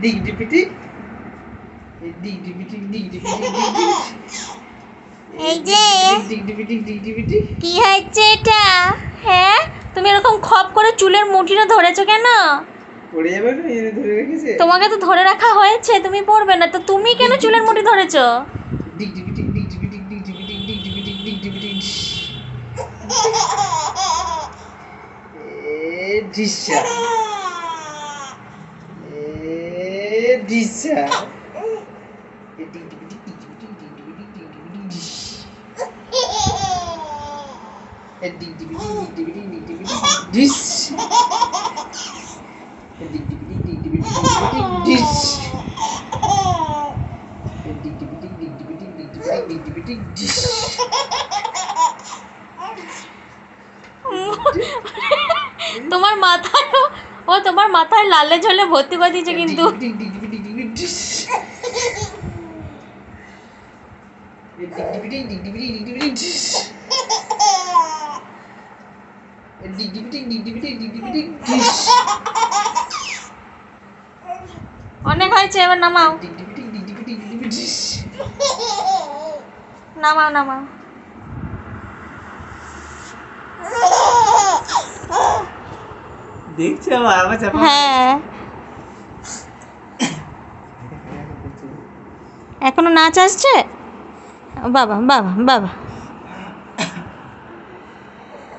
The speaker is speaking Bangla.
ডিগ ডিপিটি ডিগ ডিপিটি ডিগ ডিপিটি এই যে ডিপিটি ডিপিটি কি হচ্ছে এটা? হ্যাঁ? তুমি এরকম খপ করে চুলের মুঠিটা ধরেছো কেন? পড়ে যাবে না এনে ধরে রেখেছে। তোমাকে তো ধরে রাখা হয়েছে তুমি পড়বে না। তো তুমি কেন চুলের মুঠি ধরেছো? ডিগ ডিপিটি ডিগ ডিপিটি ডিগ ডিপিটি ডিগ ডিপিটি ডিগ ডিপিটি এ ডিসা এ ডিসা ডিস ডিস ডিস তোমার মাথায় ও তোমার মাথায় লালে ঝোলে ভর্তি করে দিয়েছে কিন্তু ডিগ ডিপিটি ডিগ ডিপিটি নামাও এ ডিগ ডিপিটি ডিগ ডিপিটি ডিগ ডিপিটি ডিস এ ডিগ ডিপিটি ডিগ ডিপিটি ডিগ ডিপিটি ডিস অনেক হয়েছে এবার নামাও ডিগ ডিপিটি ডিগ ডিপিটি ডিগ ডিপিটি ডিস নামাও নামাও দেখছ? আমার হ্যাঁ। এখনও নাচ আসছে? বাবা বাবা বাবা।